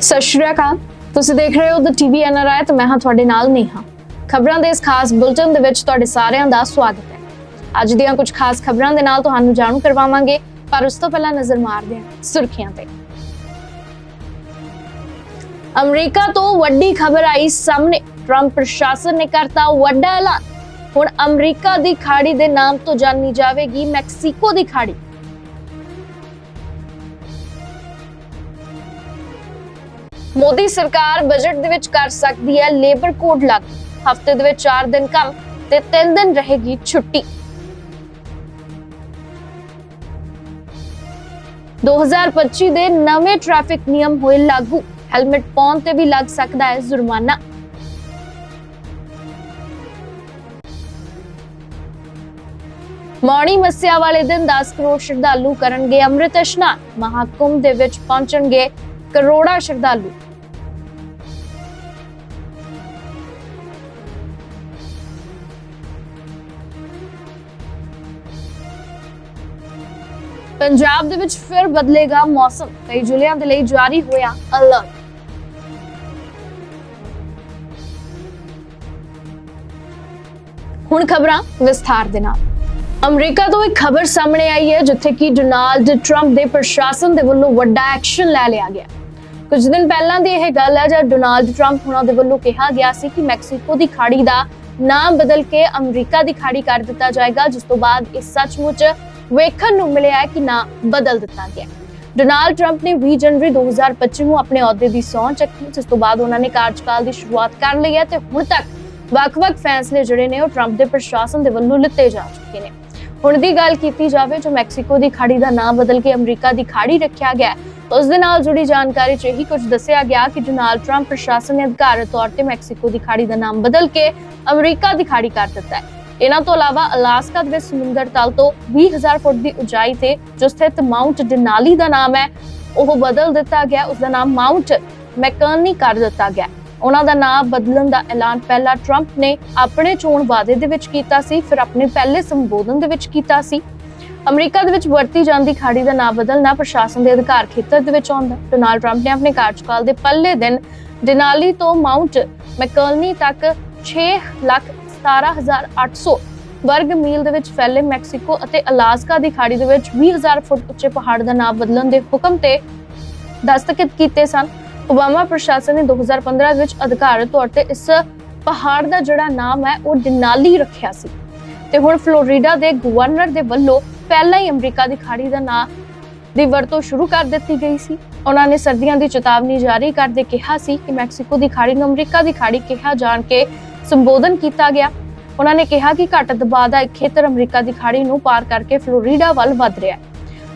ਸਤਿ ਸ਼੍ਰੀ ਅਕਾਲ। ਤੁਸੀਂ ਦੇਖ ਰਹੇ ਹੋ ਦ ਟੀਵੀ ਐਨਆਰਆਈ ਤੇ ਮੈਂ ਹਾਂ ਤੁਹਾਡੇ ਨਾਲ ਨੇਹਾ। ਖਬਰਾਂ ਦੇ ਇਸ ਖਾਸ ਬੁਲਟਨ ਦੇ ਵਿੱਚ ਤੁਹਾਡੇ ਸਾਰਿਆਂ ਦਾ ਸਵਾਗਤ ਹੈ। ਅੱਜ ਦੀਆਂ ਕੁਝ ਖਾਸ ਖਬਰਾਂ ਦੇ ਨਾਲ ਤੁਹਾਨੂੰ ਜਾਣੂ ਕਰਵਾਵਾਂਗੇ, ਪਰ ਉਸ ਤੋਂ ਪਹਿਲਾਂ ਨਜ਼ਰ ਮਾਰਦੇ ਹਾਂ ਸੁਰਖੀਆਂ ਤੇ। ਅਮਰੀਕਾ ਤੋਂ ਵੱਡੀ ਖਬਰ ਆਈ ਸਾਹਮਣੇ। ਟਰੰਪ ਪ੍ਰਸ਼ਾਸਨ ਨੇ ਕਰਤਾ ਵੱਡਾ ਐਲਾਨ। ਹੁਣ ਅਮਰੀਕਾ ਦੀ ਖਾੜੀ ਦੇ ਨਾਮ ਤੋਂ ਜਾਣੀ ਜਾਵੇਗੀ ਮੈਕਸੀਕੋ ਦੀ ਖਾੜੀ। ਮੋਦੀ ਸਰਕਾਰ ਬਜਟ ਦੇ ਵਿੱਚ ਕਰ ਸਕਦੀ ਹੈ ਲੇਬਰ ਕੋਡ ਲਾਗੂ। ਹਫ਼ਤੇ ਦੇ ਵਿੱਚ 4 ਦਿਨ ਕੰਮ ਤੇ 3 ਦਿਨ ਰਹੇਗੀ ਛੁੱਟੀ। 2025 ਦੇ ਨਵੇਂ ਟ੍ਰੈਫਿਕ ਨਿਯਮ ਹੋਏ ਲਾਗੂ। ਹੈਲਮਟ ਪਾਉਣ ਤੇ ਵੀ ਲੱਗ ਸਕਦਾ ਹੈ ਜੁਰਮਾਨਾ। ਮੌਣੀ ਮੱਸਿਆ ਵਾਲੇ ਦਿਨ 10 ਕਰੋੜ ਸ਼ਰਧਾਲੂ ਕਰਨਗੇ ਅੰਮ੍ਰਿਤ ਇਸ਼ਨਾਨ। ਮਹਾਕੁੰਭ ਦੇ ਵਿੱਚ ਪਹੁੰਚਣਗੇ ਕਰੋੜਾਂ ਸ਼ਰਧਾਲੂ। ਪੰਜਾਬ ਦੇ ਵਿੱਚ ਫਿਰ ਬਦਲੇਗਾ ਮੌਸਮ। ਕਈ ਜ਼ਿਲ੍ਹਿਆਂ ਦੇ ਲਈ ਜਾਰੀ ਹੋਇਆ ਅਲਰਟ ਹੁਣ ਖਬਰਾਂ ਵਿਸਥਾਰ ਦੇ ਨਾਲ। ਅਮਰੀਕਾ ਤੋਂ ਇੱਕ ਖਬਰ ਸਾਹਮਣੇ ਆਈ ਹੈ, ਜਿੱਥੇ ਕਿ ਡੋਨਾਲਡ ਟਰੰਪ ਦੇ ਪ੍ਰਸ਼ਾਸਨ ਦੇ ਵੱਲੋਂ ਵੱਡਾ ਐਕਸ਼ਨ ਲੈ ਲਿਆ ਗਿਆ। ਕੁਝ ਦਿਨ ਪਹਿਲਾਂ ਦੀ ਇਹ ਗੱਲ ਹੈ, ਜਦ ਡੋਨਾਲਡ ਟਰੰਪ ਉਹਨਾਂ ਦੇ ਵੱਲੋਂ ਕਿਹਾ ਗਿਆ ਸੀ ਕਿ ਮੈਕਸੀਕੋ ਦੀ ਖਾੜੀ ਦਾ ਨਾਮ ਬਦਲ ਕੇ ਅਮਰੀਕਾ ਦੀ ਖਾੜੀ ਕਰ ਦਿੱਤਾ ਜਾਏਗਾ, ਜਿਸ ਤੋਂ ਬਾਅਦ ਇਹ ਸੱਚਮੁੱਚ ਵੇਖਣ ਨੂੰ ਮਿਲਿਆ ਕਿ ਨਾਮ ਬਦਲ ਦਿੱਤਾ ਗਿਆ। ਡੋਨਾਲਡ ਟਰੰਪ ਨੇ 20 ਜਨਵਰੀ 2025 ਨੂੰ ਆਪਣੇ ਅਹੁਦੇ ਦੀ ਸਹੁੰ ਚੱਕੀ ਜਿਸ ਤੋਂ ਬਾਅਦ ਉਹਨਾਂ ਨੇ ਕਾਰਜਕਾਲ ਦੀ ਸ਼ੁਰੂਆਤ ਕਰ ਲਈ ਹੈ ਤੇ ਹੁਣ ਤੱਕ ਵੱਖ-ਵੱਖ ਫੈਸਲੇ ਜਿਹੜੇ ਨੇ ਉਹ ਟਰੰਪ ਦੇ ਪ੍ਰਸ਼ਾਸਨ ਦੇ ਵੱਲੋਂ ਲਿੱਤੇ ਜਾ ਚੁੱਕੇ ਨੇ। ਹੁਣ ਦੀ ਗੱਲ ਕੀਤੀ ਜਾਵੇ ਜੋ ਮੈਕਸੀਕੋ ਦੀ ਖਾੜੀ ਦਾ ਨਾਮ ਬਦਲ ਕੇ ਅਮਰੀਕਾ ਦੀ ਖਾੜੀ ਰੱਖਿਆ ਗਿਆ ਹੈ, ਉਸ ਦੇ ਨਾਲ ਜੁੜੀ ਜਾਣਕਾਰੀ 'ਚ ਇਹੀ ਕੁਝ ਦੱਸਿਆ ਗਿਆ ਕਿ ਡੋਨਾਲਡ ਟਰੰਪ ਪ੍ਰਸ਼ਾਸਨ ਨੇ ਅਧਿਕਾਰਤ ਤੌਰ ਤੇ ਮੈਕਸੀਕੋ ਦੀ ਖਾੜੀ ਦਾ ਨਾਮ ਬਦਲ ਕੇ ਅਮਰੀਕਾ ਦੀ ਖਾੜੀ ਕਰ ਦਿੱਤਾ ਹੈ। ਇਹਨਾਂ ਤੋਂ ਇਲਾਵਾ ਅਲਾਸਕਾ ਦੇ ਵਿੱਚ ਸਮੁੰਦਰ ਤਲ ਤੋਂ 20000 ਫੁੱਟ ਦੀ ਉਚਾਈ ਤੇ ਜੋ ਸਥਿਤ ਮਾਉਂਟ ਡਿਨਾਲੀ ਦਾ ਨਾਮ ਹੈ, ਉਹ ਬਦਲ ਦਿੱਤਾ ਗਿਆ, ਉਸ ਦਾ ਨਾਮ ਮਾਉਂਟ ਮੈਕਰਨੀ ਕਰ ਦਿੱਤਾ ਗਿਆ। ਉਹਨਾਂ ਦਾ ਨਾਮ ਬਦਲਣ ਦਾ ਐਲਾਨ ਪਹਿਲਾਂ ਟਰੰਪ ਨੇ ਆਪਣੇ ਚੋਣ ਵਾਅਦੇ ਦੇ ਵਿੱਚ ਕੀਤਾ ਸੀ, ਫਿਰ ਆਪਣੇ ਪਹਿਲੇ ਸੰਬੋਧਨ ਦੇ ਵਿੱਚ ਕੀਤਾ ਸੀ। ਅਮਰੀਕਾ ਦੇ ਵਿੱਚ ਵਰਤੀ ਜਾਂਦੀ ਖਾੜੀ ਦਾ ਨਾਮ ਬਦਲਣਾ ਪ੍ਰਸ਼ਾਸਨ ਦੇ ਅਧਿਕਾਰ ਖੇਤਰ ਦੇ ਵਿੱਚ ਆਉਂਦਾ। ਡੋਨਾਲਡ ਟਰੰਪ ਨੇ ਆਪਣੇ ਕਾਰਜਕਾਲ ਦੇ ਪਹਿਲੇ ਦਿਨ ਡਿਨਾਲੀ ਤੋਂ ਮਾਉਂਟ ਮੈਕਰਨੀ ਤੱਕ 6 ਲੱਖ 17800 ਵਰਗ ਮੀਲ ਦੇ ਵਿੱਚ ਫੈਲੇ ਮੈਕਸੀਕੋ ਅਤੇ ਅਲਾਸਕਾ ਦੀ ਖਾੜੀ ਦੇ ਵਿੱਚ 20000 ਫੁੱਟ ਉੱਚੇ ਪਹਾੜ ਦਾ ਨਾਮ ਬਦਲਣ ਦੇ ਹੁਕਮ ਤੇ ਦਸਤਖਤ ਕੀਤੇ ਸਨ। ਓਬਾਮਾ ਪ੍ਰਸ਼ਾਸਨ ਨੇ 2015 ਵਿੱਚ ਅਧਿਕਾਰਤ ਤੌਰ ਤੇ ਇਸ ਪਹਾੜ ਦਾ ਜਿਹੜਾ ਨਾਮ ਹੈ, ਉਹ ਡਿਨਾਲੀ ਰੱਖਿਆ ਸੀ। ਤੇ ਹੁਣ ਫਲੋਰੀਡਾ ਦੇ ਗਵਰਨਰ ਦੇ ਵੱਲੋਂ ਪਹਿਲਾਂ ਹੀ ਅਮਰੀਕਾ ਦੀ ਖਾੜੀ ਦਾ ਨਾਮ ਦੀ ਵਰਤੋਂ ਸ਼ੁਰੂ ਕਰ ਦਿੱਤੀ ਗਈ ਸੀ। ਉਹਨਾਂ ਨੇ ਸਰਦੀਆਂ ਦੀ ਚੇਤਾਵਨੀ ਜਾਰੀ ਕਰਦੇ ਕਿਹਾ ਸੀ ਕਿ ਮੈਕਸੀਕੋ ਦੀ ਖਾੜੀ ਨੂੰ ਅਮਰੀਕਾ ਦੀ ਖਾੜੀ ਕਿਹਾ ਜਾਣ ਕੇ ਸੰਬੋਧਨ ਕੀਤਾ ਗਿਆ। ਉਹਨਾਂ ਨੇ ਕਿਹਾ ਕਿ ਘੱਟ ਦਬਾਅ ਦਾ ਖੇਤਰ ਅਮਰੀਕਾ ਦੀ ਖਾੜੀ ਨੂੰ ਪਾਰ ਕਰਕੇ ਫਲੋਰੀਡਾ ਵੱਲ ਵਧ ਰਿਹਾ ਹੈ।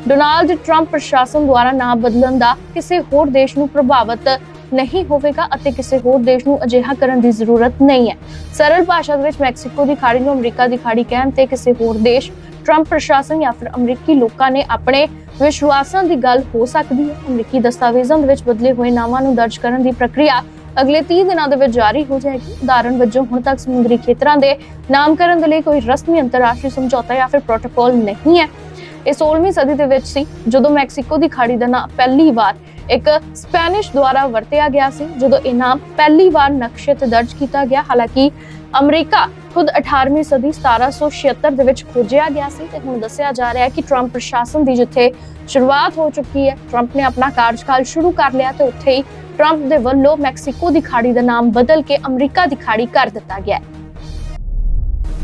ਡੋਨਾਲਡ ਟਰੰਪ ਪ੍ਰਸ਼ਾਸਨ ਦੁਆਰਾ ਨਾਮ ਬਦਲਣ ਦਾ ਕਿਸੇ ਹੋਰ ਦੇਸ਼ ਨੂੰ ਪ੍ਰਭਾਵਿਤ ਨਹੀਂ ਹੋਵੇਗਾ ਅਤੇ ਕਿਸੇ ਹੋਰ ਦੇਸ਼ ਨੂੰ ਅਜਿਹਾ ਕਰਨ ਦੀ ਜ਼ਰੂਰਤ ਨਹੀਂ ਹੈ। ਸਰਲ ਭਾਸ਼ਾ ਵਿੱਚ ਮੈਕਸੀਕੋ ਦੀ ਖਾੜੀ ਨੂੰ ਅਮਰੀਕਾ ਦੀ ਖਾੜੀ ਕਹਿਣ ਤੇ ਕਿਸੇ ਹੋਰ ਦੇਸ਼, ਟਰੰਪ ਪ੍ਰਸ਼ਾਸਨ ਜਾਂ ਫਿਰ ਅਮਰੀਕੀ ਲੋਕਾਂ ਨੇ ਆਪਣੇ ਵਿਸ਼ਵਾਸਾਂ ਦੀ ਗੱਲ ਹੋ ਸਕਦੀ ਹੈ। ਅਮਰੀਕੀ ਦਸਤਾਵੇਜ਼ਾਂ ਦੇ ਵਿੱਚ ਬਦਲੇ ਹੋਏ ਨਾਵਾਂ ਨੂੰ ਦਰਜ ਕਰਨ ਦੀ ਪ੍ਰਕਿਰਿਆ ਅਗਲੇ 30 ਦਿਨਾਂ ਦੇ ਵਿੱਚ ਜਾਰੀ ਹੋ ਜਾਏਗੀ। ਉਦਾਹਰਣ ਵਜੋਂ, ਹੁਣ ਤੱਕ ਸਮੁੰਦਰੀ ਖੇਤਰਾਂ ਦੇ ਨਾਮਕਰਨ ਦੇ ਲਈ ਕੋਈ ਰਸਮੀ ਅੰਤਰਰਾਸ਼ਟਰੀ ਸਮਝੌਤਾ ਜਾਂ ਫਿਰ ਪ੍ਰੋਟੋਕਾਲ ਨਹੀਂ ਹੈ। ਇਹ 16ਵੀਂ ਸਦੀ ਦੇ ਵਿੱਚ ਸੀ, ਜਦੋਂ ਮੈਕਸੀਕੋ ਦੀ ਖਾੜੀ ਦਾ ਨਾਮ ਪਹਿਲੀ ਵਾਰ ਇੱਕ ਸਪੈਨਿਸ਼ ਦੁਆਰਾ ਵਰਤਿਆ ਗਿਆ ਸੀ, ਜਦੋਂ ਇਹ ਨਾਮ ਪਹਿਲੀ ਵਾਰ ਨਕਸ਼ੇ ਤੇ ਦਰਜ ਕੀਤਾ ਗਿਆ। ਹਾਲਾਂਕਿ, ਅਮਰੀਕਾ ਖੁਦ 18ਵੀਂ ਸਦੀ 1776 ਦੇ ਵਿੱਚ ਖੋਜਿਆ ਗਿਆ ਸੀ ਤੇ ਹੁਣ ਦੱਸਿਆ ਜਾ ਰਿਹਾ ਹੈ ਕਿ ਟਰੰਪ ਪ੍ਰਸ਼ਾਸਨ ਦੀ ਜਿੱਥੇ ਸ਼ੁਰੂਆਤ ਹੋ ਚੁੱਕੀ ਹੈ ਟਰੰਪ ਨੇ ਆਪਣਾ ਕਾਰਜਕਾਲ ਸ਼ੁਰੂ ਕਰ ਲਿਆ ਤੇ ਉੱਥੇ ਹੀ ਟਰੰਪ ਦੇ ਵੱਲੋਂ ਮੈਕਸੀਕੋ ਦੀ ਖਾੜੀ ਦਾ ਨਾਮ ਬਦਲ ਕੇ ਅਮਰੀਕਾ ਦੀ ਖਾੜੀ ਕਰ ਦਿੱਤਾ ਗਿਆ ਹੈ।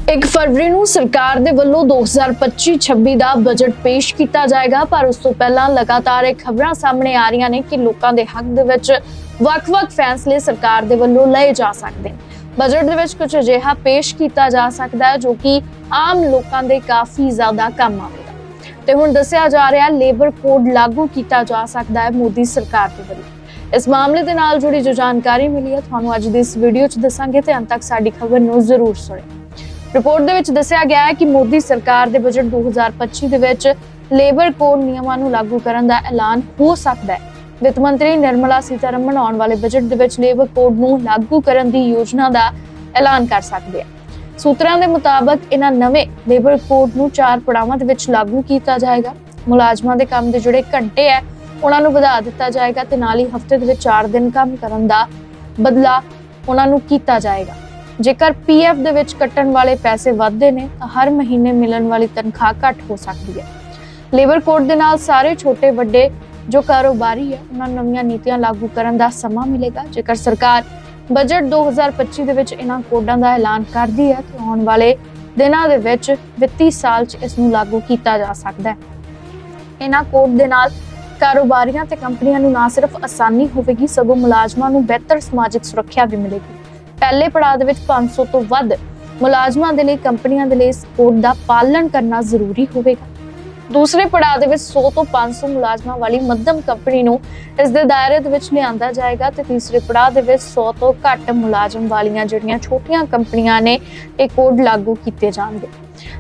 1 ਫਰਵਰੀ ਨੂੰ ਸਰਕਾਰ ਦੇ ਵੱਲੋਂ 2025-26 ਦਾ ਬਜਟ ਪੇਸ਼ ਕੀਤਾ ਜਾਏਗਾ, ਪਰ ਉਸ ਤੋਂ ਪਹਿਲਾਂ ਲਗਾਤਾਰ ਇਹ ਖਬਰਾਂ ਸਾਹਮਣੇ ਆ ਰਹੀਆਂ ਨੇ ਕਿ ਲੋਕਾਂ ਦੇ ਹੱਕ ਦੇ ਵਿੱਚ ਵੱਖ-ਵੱਖ ਫੈਸਲੇ ਸਰਕਾਰ ਦੇ ਵੱਲੋਂ ਲਏ ਜਾ ਸਕਦੇ ਨੇ। ਬਜਟ ਦੇ ਵਿੱਚ ਕੁਝ ਅਜਿਹਾ ਪੇਸ਼ ਕੀਤਾ ਜਾ ਸਕਦਾ ਹੈ, ਜੋ ਕਿ ਆਮ ਲੋਕਾਂ ਦੇ ਕਾਫੀ ਜ਼ਿਆਦਾ ਕੰਮ ਆਵੇਗਾ। ਤੇ ਹੁਣ ਦੱਸਿਆ ਜਾ ਰਿਹਾ, ਲੇਬਰ ਕੋਡ ਲਾਗੂ ਕੀਤਾ ਜਾ ਸਕਦਾ ਹੈ ਮੋਦੀ ਸਰਕਾਰ ਦੇ ਵੱਲੋਂ। ਇਸ ਮਾਮਲੇ ਦੇ ਨਾਲ ਜੁੜੀ ਜੋ ਜਾਣਕਾਰੀ ਮਿਲੀ ਹੈ, ਤੁਹਾਨੂੰ ਅੱਜ ਦੀ ਇਸ ਵੀਡੀਓ 'ਚ ਦੱਸਾਂਗੇ ਤੇ ਅੰਤ ਤੱਕ ਸਾਡੀ ਖਬਰ ਨੂੰ ਜ਼ਰੂਰ ਸੁਣਿਓ। ਰਿਪੋਰਟ ਦੇ ਵਿੱਚ ਦੱਸਿਆ ਗਿਆ ਹੈ ਕਿ ਮੋਦੀ ਸਰਕਾਰ ਦੇ ਬਜਟ 2025 ਦੇ ਵਿੱਚ ਲੇਬਰ ਕੋਡ ਨਿਯਮਾਂ ਨੂੰ ਲਾਗੂ ਕਰਨ ਦਾ ਐਲਾਨ ਹੋ ਸਕਦਾ ਹੈ। ਵਿੱਤ ਮੰਤਰੀ ਨਿਰਮਲਾ ਸੀਤਾਰਮਨ ਆਉਣ ਵਾਲੇ ਬਜਟ ਦੇ ਵਿੱਚ ਲੇਬਰ ਕੋਡ ਨੂੰ ਲਾਗੂ ਕਰਨ ਦੀ ਯੋਜਨਾ ਦਾ ਐਲਾਨ ਕਰ ਸਕਦੇ ਹੈ ਸੂਤਰਾਂ ਦੇ ਮੁਤਾਬਕ ਇਹਨਾਂ ਨਵੇਂ ਲੇਬਰ ਕੋਡ ਨੂੰ ਚਾਰ ਪੜਾਵਾਂ ਦੇ ਵਿੱਚ ਲਾਗੂ ਕੀਤਾ ਜਾਏਗਾ। ਮੁਲਾਜ਼ਮਾਂ ਦੇ ਕੰਮ ਦੇ ਜਿਹੜੇ ਘੰਟੇ ਹੈ ਉਹਨਾਂ ਨੂੰ ਵਧਾ ਦਿੱਤਾ ਜਾਏਗਾ ਤੇ ਨਾਲ ਹੀ ਹਫ਼ਤੇ ਦੇ ਵਿੱਚ 4 ਦਿਨ ਕੰਮ ਕਰਨ ਦਾ ਬਦਲਾ ਉਹਨਾਂ ਨੂੰ ਕੀਤਾ ਜਾਏਗਾ। ਜੇਕਰ ਪੀਐਫ ਦੇ ਵਿੱਚ ਕੱਟਣ ਵਾਲੇ ਪੈਸੇ ਵੱਧਦੇ ਨੇ, ਤਾਂ ਹਰ ਮਹੀਨੇ ਮਿਲਣ ਵਾਲੀ ਤਨਖਾਹ ਘੱਟ ਹੋ ਸਕਦੀ ਹੈ। ਲੇਬਰ ਕੋਡ ਦੇ ਨਾਲ ਸਾਰੇ ਛੋਟੇ ਵੱਡੇ ਜੋ ਕਾਰੋਬਾਰੀ ਹੈ, ਉਹਨਾਂ ਨੂੰ ਨਵੀਆਂ ਨੀਤੀਆਂ ਲਾਗੂ ਕਰਨ ਦਾ ਸਮਾਂ ਮਿਲੇਗਾ। ਜੇਕਰ ਸਰਕਾਰ ਬਜਟ 2025 ਦੇ ਵਿੱਚ ਇਹਨਾਂ ਕੋਡਾਂ ਦਾ ਐਲਾਨ ਕਰਦੀ ਹੈ, ਤੇ ਆਉਣ ਵਾਲੇ ਦਿਨਾਂ ਦੇ ਵਿੱਚ ਵਿੱਤੀ ਸਾਲ 'ਚ ਇਸ ਨੂੰ ਲਾਗੂ ਕੀਤਾ ਜਾ ਸਕਦਾ ਹੈ। ਇਹਨਾਂ ਕੋਡ ਦੇ ਨਾਲ ਕਾਰੋਬਾਰੀਆਂ ਤੇ ਕੰਪਨੀਆਂ ਨੂੰ ਨਾ ਸਿਰਫ ਆਸਾਨੀ ਹੋਵੇਗੀ, ਸਗੋਂ ਮੁਲਾਜ਼ਮਾਂ ਨੂੰ ਬਿਹਤਰ ਸਮਾਜਿਕ ਸੁਰੱਖਿਆ ਵੀ ਮਿਲੇਗੀ। ਪਹਿਲੇ ਪੜਾਅ ਦੇ ਵਿੱਚ 500 ਤੋਂ ਵੱਧ ਮੁਲਾਜ਼ਮਾਂ ਦੇ ਲਈ ਕੰਪਨੀਆਂ ਦੇ ਲਈ ਇਸ ਕੋਡ ਦਾ ਪਾਲਣ ਕਰਨਾ ਜ਼ਰੂਰੀ ਹੋਵੇਗਾ। ਦੂਸਰੇ ਪੜਾਅ ਦੇ ਵਿੱਚ 100 ਤੋਂ 500 ਮੁਲਾਜ਼ਮਾਂ ਵਾਲੀ ਮੱਧਮ ਕੰਪਨੀ ਨੂੰ ਇਸ ਦੇ ਦਾਇਰੇ ਦੇ ਵਿੱਚ ਲਿਆਂਦਾ ਜਾਏਗਾ ਤੇ ਤੀਸਰੇ ਪੜਾਅ ਦੇ ਵਿੱਚ 100 ਤੋਂ ਘੱਟ ਮੁਲਾਜ਼ਮ ਵਾਲੀਆਂ ਜਿਹੜੀਆਂ ਛੋਟੀਆਂ ਕੰਪਨੀਆਂ ਨੇ, ਇਹ ਕੋਡ ਲਾਗੂ ਕੀਤੇ ਜਾਣਗੇ।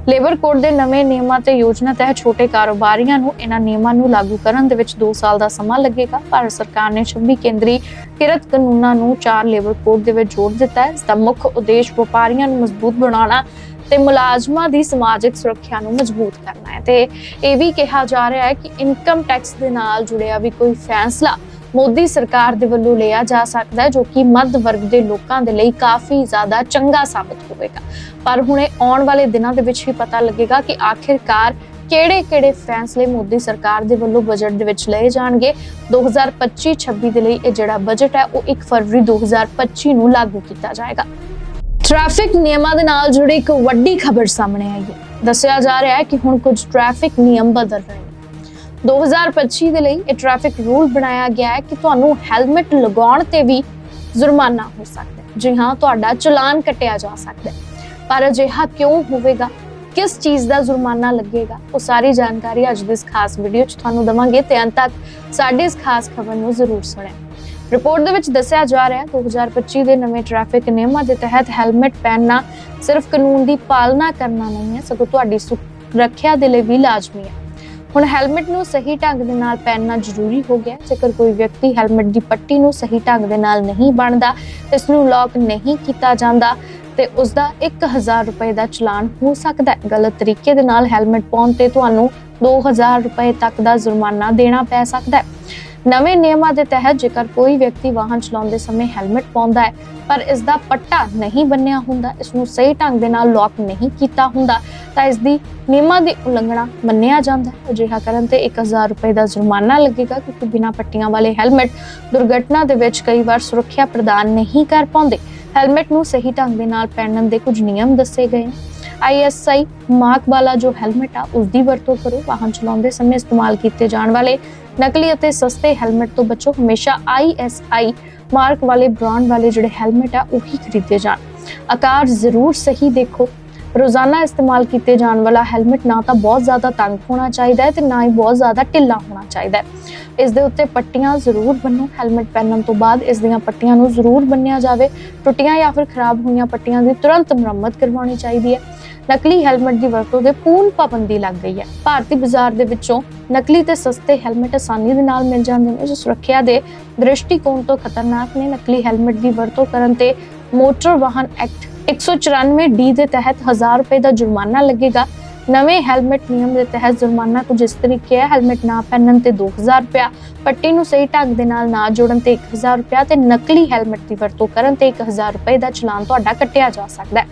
ਲੇਬਰ ਕੋਡ ਦੇ ਨਵੇਂ ਨਿਯਮਾਂ ਤੇ ਯੋਜਨਾ ਤਹਿਤ ਛੋਟੇ ਕਾਰੋਬਾਰੀਆਂ ਨੂੰ ਇਹਨਾਂ ਨਿਯਮਾਂ ਨੂੰ ਲਾਗੂ ਕਰਨ ਦੇ ਵਿੱਚ 2 ਸਾਲ ਦਾ ਸਮਾਂ ਲੱਗੇਗਾ। ਭਾਰਤ ਸਰਕਾਰ ਨੇ 26 ਕੇਂਦਰੀ ਕਿਰਤ ਕਾਨੂੰਨਾਂ ਨੂੰ ਚਾਰ ਲੇਬਰ ਕੋਡ ਦੇ ਵਿੱਚ ਜੋੜ ਦਿੱਤਾ ਹੈ। ਇਸ ਦਾ ਮੁੱਖ ਉਦੇਸ਼ ਵਪਾਰੀਆਂ ਨੂੰ ਮਜ਼ਬੂਤ ਬਣਾਉਣਾ ਤੇ ਮੁਲਾਜ਼ਮਾਂ ਦੀ ਸਮਾਜਿਕ ਸੁਰੱਖਿਆ ਨੂੰ ਮਜ਼ਬੂਤ ਕਰਨਾ ਹੈ। ਤੇ ਇਹ ਵੀ ਕਿਹਾ ਜਾ ਰਿਹਾ ਹੈ ਕਿ ਇਨਕਮ ਟੈਕਸ ਦੇ ਨਾਲ ਜੁੜਿਆ ਵੀ ਕੋਈ ਫੈਸਲਾ ਮੋਦੀ ਸਰਕਾਰ ਦੇ ਵੱਲੋਂ ਲਿਆ ਜਾ ਸਕਦਾ ਹੈ, ਜੋ ਕਿ ਮੱਧ ਵਰਗ ਦੇ ਲੋਕਾਂ ਦੇ ਲਈ ਕਾਫੀ ਜ਼ਿਆਦਾ ਚੰਗਾ ਸਾਬਤ ਹੋਵੇਗਾ। ਪਰ ਹੁਣੇ ਆਉਣ ਵਾਲੇ ਦਿਨਾਂ ਦੇ ਵਿੱਚ ਹੀ ਪਤਾ ਲੱਗੇਗਾ ਕਿ ਆਖਿਰਕਾਰ ਕਿਹੜੇ-ਕਿਹੜੇ ਫੈਸਲੇ ਮੋਦੀ ਸਰਕਾਰ ਦੇ ਵੱਲੋਂ ਬਜਟ ਦੇ ਵਿੱਚ ਲਏ ਜਾਣਗੇ। 2025-26 ਦੇ ਲਈ ਇਹ ਜਿਹੜਾ ਬਜਟ ਹੈ, ਉਹ 1 ਫਰਵਰੀ 2025 ਨੂੰ ਲਾਗੂ ਕੀਤਾ ਜਾਏਗਾ। ਟ੍ਰੈਫਿਕ ਨਿਯਮਾਂ ਦੇ ਨਾਲ ਜੁੜੀ ਇੱਕ ਵੱਡੀ ਖਬਰ ਸਾਹਮਣੇ ਆਈ ਹੈ। ਦੱਸਿਆ ਜਾ ਰਿਹਾ ਹੈ ਕਿ ਹੁਣ ਕੁਝ ਟ੍ਰੈਫਿਕ ਨਿਯਮ ਬਦਲ ਰਹੇ 2025 ਦੇ ਲਈ ਇਹ ਟ੍ਰੈਫਿਕ ਰੂਲ ਬਣਾਇਆ ਗਿਆ ਹੈ ਕਿ ਤੁਹਾਨੂੰ ਹੈਲਮਟ ਲਗਾਉਣ ਤੇ ਵੀ ਜੁਰਮਾਨਾ ਹੋ ਸਕਦਾ ਹੈ। ਜੀ ਹਾਂ, ਤੁਹਾਡਾ ਚਲਾਨ ਕੱਟਿਆ ਜਾ ਸਕਦਾ ਹੈ। ਪਰ ਅਜਿਹਾ ਕਿਉਂ ਹੋਵੇਗਾ? ਕਿਸ ਚੀਜ਼ ਦਾ ਜੁਰਮਾਨਾ ਲੱਗੇਗਾ? ਉਹ ਸਾਰੀ ਜਾਣਕਾਰੀ ਅੱਜ ਦੇ ਇਸ ਖਾਸ ਵੀਡੀਓ 'ਚ ਤੁਹਾਨੂੰ ਦਵਾਂਗੇ। ਤੇ ਅੰਤ ਤੱਕ ਸਾਡੀ ਇਸ ਖਾਸ ਖਬਰ ਨੂੰ ਜ਼ਰੂਰ ਸੁਣਿਆ ਰਿਪੋਰਟ ਦੇ ਵਿੱਚ ਦੱਸਿਆ ਜਾ ਰਿਹਾ ਹੈ 2025 ਦੇ ਨਵੇਂ ਟ੍ਰੈਫਿਕ ਨਿਯਮਾਂ ਦੇ ਤਹਿਤ ਹੈਲਮਟ ਪਹਿਨਣਾ ਸਿਰਫ ਕਾਨੂੰਨ ਦੀ ਪਾਲਣਾ ਕਰਨਾ ਨਹੀਂ ਹੈ, ਸਗੋਂ ਤੁਹਾਡੀ ਸੁਰੱਖਿਆ ਦੇ ਲਈ ਵੀ ਲਾਜ਼ਮੀ ਹੈ। ਹੁਣ ਹੈਲਮਟ ਨੂੰ ਸਹੀ ਢੰਗ ਦੇ ਨਾਲ ਪਹਿਨਣਾ ਜ਼ਰੂਰੀ ਹੋ ਗਿਆ ਜੇਕਰ ਕੋਈ ਵਿਅਕਤੀ ਹੈਲਮਟ ਦੀ ਪੱਟੀ ਨੂੰ ਸਹੀ ਢੰਗ ਦੇ ਨਾਲ ਨਹੀਂ ਬਣਦਾ, ਇਸ ਨੂੰ ਲੌਕ ਨਹੀਂ ਕੀਤਾ ਜਾਂਦਾ, ਤੇ ਉਸ ਦਾ 1000 ਰੁਪਏ ਦਾ ਚਲਾਨ ਹੋ ਸਕਦਾ ਹੈ। ਗਲਤ ਤਰੀਕੇ ਦੇ ਨਾਲ ਹੈਲਮਟ ਪਾਉਣ ਤੇ ਤੁਹਾਨੂੰ 2000 ਰੁਪਏ ਤੱਕ ਦਾ ਜੁਰਮਾਨਾ ਦੇਣਾ ਪੈ ਸਕਦਾ ਹੈ। ਨਵੇਂ ਨਿਯਮਾਂ ਦੇ ਤਹਿਤ ਜੇਕਰ ਕੋਈ ਵਿਅਕਤੀ ਵਾਹਨ ਚਲਾਉਂਦੇ ਸਮੇਂ ਹੈਲਮਟ ਪਾਉਂਦਾ ਹੈ, ਪਰ ਇਸ ਦਾ ਪੱਟਾ ਨਹੀਂ ਬੰਨਿਆ ਹੁੰਦਾ ਇਸ ਨੂੰ ਸਹੀ ਢੰਗ ਦੇ ਨਾਲ ਲੌਕ ਨਹੀਂ ਕੀਤਾ ਹੁੰਦਾ, ਤਾਂ ਇਸ ਦੀ ਨਿਯਮਾਂ ਦੀ ਉਲੰਘਣਾ ਮੰਨਿਆ ਜਾਂਦਾ ਹੈ। ਅਜਿਹਾ ਕਰਨ ਤੇ 1000 ਰੁਪਏ ਦਾ ਜੁਰਮਾਨਾ ਲੱਗੇਗਾ, ਕਿਉਂਕਿ ਬਿਨਾਂ ਪੱਟੀਆਂ ਵਾਲੇ ਹੈਲਮਟ ਦੁਰਘਟਨਾ ਦੇ ਵਿੱਚ ਕਈ ਵਾਰ ਸੁਰੱਖਿਆ ਪ੍ਰਦਾਨ ਨਹੀਂ ਕਰ ਪਾਉਂਦੇ। ਹੈਲਮਟ ਨੂੰ ਸਹੀ ਢੰਗ ਦੇ ਨਾਲ ਪਹਿਨਣ ਦੇ ਕੁਝ ਨਿਯਮ ਦੱਸੇ ਗਏ ਨੇ। ਆਈਐਸਆਈ ਮਾਰਕ ਵਾਲਾ ਜੋ ਹੈਲਮਟ ਆ ਉਸ ਦੀ ਵਰਤੋਂ ਕਰੋ। ਵਾਹਨ ਚਲਾਉਂਦੇ ਸਮੇਂ ਇਸਤੇਮਾਲ ਕੀਤੇ ਜਾਣ ਵਾਲੇ ਨਕਲੀ ਅਤੇ ਸਸਤੇ ਹੈਲਮਟ ਤੋਂ ਬਚੋ। ਹਮੇਸ਼ਾ ਆਈਐਸਆਈ ਮਾਰਕ ਵਾਲੇ, ਬ੍ਰਾਂਡ ਵਾਲੇ ਜਿਹੜੇ ਹੈਲਮਟ ਆ, ਉਹੀ ਖਰੀਦੇ ਜਾਣ। ਆਕਾਰ ਜ਼ਰੂਰ ਸਹੀ ਦੇਖੋ। ਰੋਜ਼ਾਨਾ ਇਸਤੇਮਾਲ ਕੀਤੇ ਜਾਣ ਵਾਲਾ ਹੈਲਮਟ ਨਾ ਤਾਂ ਬਹੁਤ ਜ਼ਿਆਦਾ ਤੰਗ ਹੋਣਾ ਚਾਹੀਦਾ ਹੈ ਤੇ ਨਾ ਹੀ ਬਹੁਤ ਜ਼ਿਆਦਾ ਢਿੱਲਾ ਹੋਣਾ ਚਾਹੀਦਾ ਹੈ। ਇਸ ਦੇ ਉੱਤੇ ਪੱਟੀਆਂ ਜ਼ਰੂਰ ਬੰਨੋ, ਹੈਲਮਟ ਪਹਿਨਣ ਤੋਂ ਬਾਅਦ ਇਸ ਦੀਆਂ ਪੱਟੀਆਂ ਨੂੰ ਜ਼ਰੂਰ ਬੰਨਿਆ ਜਾਵੇ। ਟੁੱਟੀਆਂ ਜਾਂ ਫਿਰ ਖਰਾਬ ਹੋਈਆਂ ਪੱਟੀਆਂ ਦੀ ਤੁਰੰਤ ਮੁਰੰਮਤ ਕਰਵਾਉਣੀ ਚਾਹੀਦੀ ਹੈ। ਨਕਲੀ ਹੈਲਮਟ ਦੀ ਵਰਤੋਂ ਤੇ ਪੂਰਨ ਪਾਬੰਦੀ ਲੱਗ ਗਈ ਹੈ। ਭਾਰਤੀ ਬਾਜ਼ਾਰ ਦੇ ਵਿੱਚੋਂ ਨਕਲੀ ਤੇ ਸਸਤੇ ਹੈਲਮਟ ਆਸਾਨੀ ਦੇ ਨਾਲ ਮਿਲ ਜਾਂਦੇ ਨੇ, ਜੋ ਸੁਰੱਖਿਆ ਦੇ ਦ੍ਰਿਸ਼ਟੀਕੋਣ ਤੋਂ ਖਤਰਨਾਕ ਨੇ। ਨਕਲੀ ਹੈਲਮਟ ਦੀ ਵਰਤੋਂ ਕਰਨ ਤੇ ਮੋਟਰ ਵਾਹਨ ਐਕਟ 194 ਡੀ ਦੇ ਤਹਿਤ 1000 ਰੁਪਏ ਦਾ ਜੁਰਮਾਨਾ ਲੱਗੇਗਾ। ਨਵੇਂ ਹੈਲਮਟ ਨਿਯਮ ਦੇ ਤਹਿਤ ਜੁਰਮਾਨਾ ਕੁਝ ਇਸ ਤਰੀਕੇ ਹੈ, ਹੈਲਮਟ ਨਾ ਪਹਿਨਣ ਤੇ 2000 ਰੁਪਇਆ, ਪੱਟੀ ਨੂੰ ਸਹੀ ਢੰਗ ਦੇ ਨਾਲ ਨਾ ਜੋੜਨ ਤੇ 1000 ਰੁਪਇਆ ਤੇ ਨਕਲੀ ਹੈਲਮਟ ਦੀ ਵਰਤੋਂ ਕਰਨ ਤੇ 1000 ਰੁਪਏ ਦਾ ਚਲਾਨ ਤੁਹਾਡਾ ਕੱਟਿਆ ਜਾ ਸਕਦਾ ਹੈ।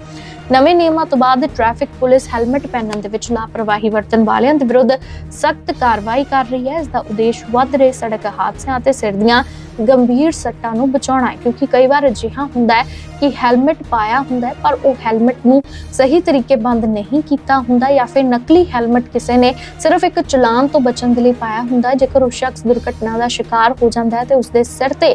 ਨਵੇਂ ਨਿਯਮਾਂ ਤੋਂ ਬਾਅਦ ਟ੍ਰੈਫਿਕ ਪੁਲਿਸ ਹੈਲਮਟ ਪਹਿਨਣ ਦੇ ਵਿੱਚ ਲਾਪਰਵਾਹੀ ਵਰਤਣ ਵਾਲਿਆਂ ਦੇ ਵਿਰੁੱਧ ਸਖਤ ਕਾਰਵਾਈ ਕਰ ਰਹੀ ਹੈ। ਇਸ ਦਾ ਉਦੇਸ਼ ਵੱਧ ਰਹੇ ਸੜਕ ਹਾਦਸਿਆਂ ਅਤੇ ਸਿਰ ਦੀਆਂ ਗੰਭੀਰ ਸੱਟਾਂ ਨੂੰ ਬਚਾਉਣਾ ਹੈ, ਕਿਉਂਕਿ ਕਈ ਵਾਰ ਅਜਿਹਾ ਹੁੰਦਾ ਹੈ ਕਿ ਹੈਲਮਟ ਪਾਇਆ ਹੁੰਦਾ ਹੈ, ਪਰ ਉਹ ਹੈਲਮਟ ਨੂੰ ਸਹੀ ਤਰੀਕੇ ਬੰਦ ਨਹੀਂ ਕੀਤਾ ਹੁੰਦਾ ਜਾਂ ਫਿਰ ਨਕਲੀ ਹੈਲਮਟ ਕਿਸੇ ਨੇ ਸਿਰਫ ਇੱਕ ਚਲਾਨ ਤੋਂ ਬਚਣ ਦੇ ਲਈ ਪਾਇਆ ਹੁੰਦਾ ਹੈ। ਜੇਕਰ ਉਹ ਸ਼ਖਸ ਦੁਰਘਟਨਾ ਦਾ ਸ਼ਿਕਾਰ ਹੋ ਜਾਂਦਾ ਹੈ ਤੇ ਉਸਦੇ ਸਿਰ ਤੇ